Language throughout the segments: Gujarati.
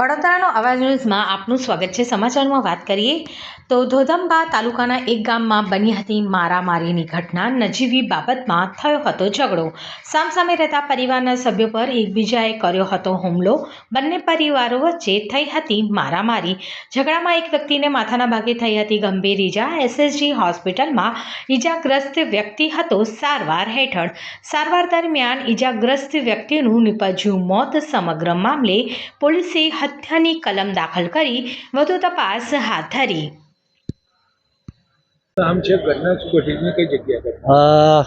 વડોદરાનો અવાજ ન્યૂઝમાં આપનું સ્વાગત છે. સમાચારમાં વાત કરીએ તો ધોધંબા તાલુકાના એક ગામમાં બની હતી મારામારીની ઘટના. નજીવી બાબતમાં થયો હતો ઝઘડો. સામસામે રહેતા પરિવારના સભ્યો પર એકબીજાએ કર્યો હતો હુમલો. બંને પરિવારો વચ્ચે થઈ હતી મારામારી. ઝઘડામાં એક વ્યક્તિને માથાના ભાગે થઈ હતી ગંભીર ઈજા. એસએસજી હોસ્પિટલમાં ઈજાગ્રસ્ત વ્યક્તિ હતો સારવાર હેઠળ. સારવાર દરમિયાન ઈજાગ્રસ્ત વ્યક્તિનું નિપજ્યું મોત. સમગ્ર મામલે પોલીસે હત્યાની કલમ દાખલ કરી વધુ તપાસ હાથ ધરી. નામ છે ઘટના શું કઈ જગ્યા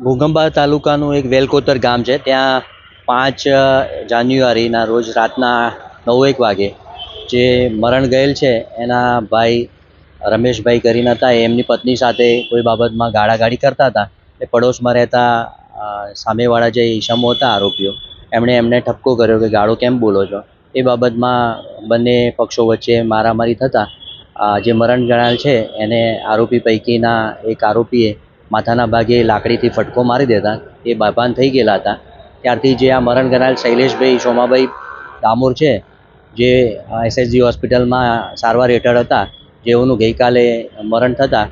ઘોગંબા તાલુકાનું એક વેલકોતર ગામ છે. ત્યાં પાંચ જાન્યુઆરીના રોજ રાતના નવ એક વાગે જે મરણ ગયેલ છે એના ભાઈ રમેશભાઈ કરીને હતા. એમની પત્ની સાથે કોઈ બાબતમાં ગાળાગાળી કરતા હતા. એ પડોશમાં રહેતા સામેવાળા જે ઈસમો હતા આરોપીઓ એમણે એમને ઠપકો કર્યો કે ગાળો કેમ બોલો છો? એ બાબતમાં બંને પક્ષો વચ્ચે મારામારી થતાં જે મરણ જણાયેલ છે, એને આરોપી પૈકીના એક આરોપીએ માથાના ભાગે લાકડીથી ફટકો મારી દેતા, એ બાભાન થઈ ગયેલા હતા. ત્યારથી જે આ મરણ ગણાલ શૈલેષભાઈ સોમાભાઈ ડામોર છે, જે એસએસજી હોસ્પિટલમાં સારવાર હેઠળ હતા, જેઓનું ગઈકાલે મરણ થતાં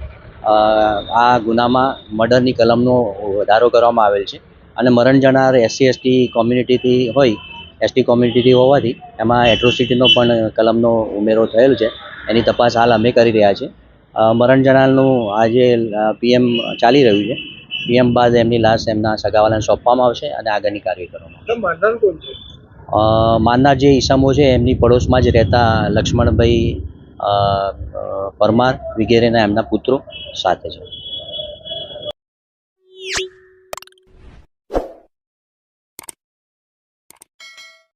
આ ગુનામાં મર્ડરની કલમનો વધારો કરવામાં આવેલ છે. અને મરણ જનાર એસસી, એસટી કોમ્યુનિટીથી હોય એસટી કોમ્યુનિટીથી હોવાથી એમાં એટ્રોસિટીનો પણ કલમનો ઉમેરો થયેલ છે. એની તપાસ હાલ અમે કરી રહ્યા છીએ. મરણ જણાલનું આજે પીએમ ચાલી રહ્યું છે. પીએમ બાદ એમની લાશ એમના સગાવાલાને સોંપવામાં આવશે અને આગળની કાર્યવાહી કરવામાં આવશે. માનનાર જે ઈસમો છે એમની પડોશમાં જ રહેતા લક્ષ્મણભાઈ પરમાર વગેરેના એમના પુત્રો સાથે છે.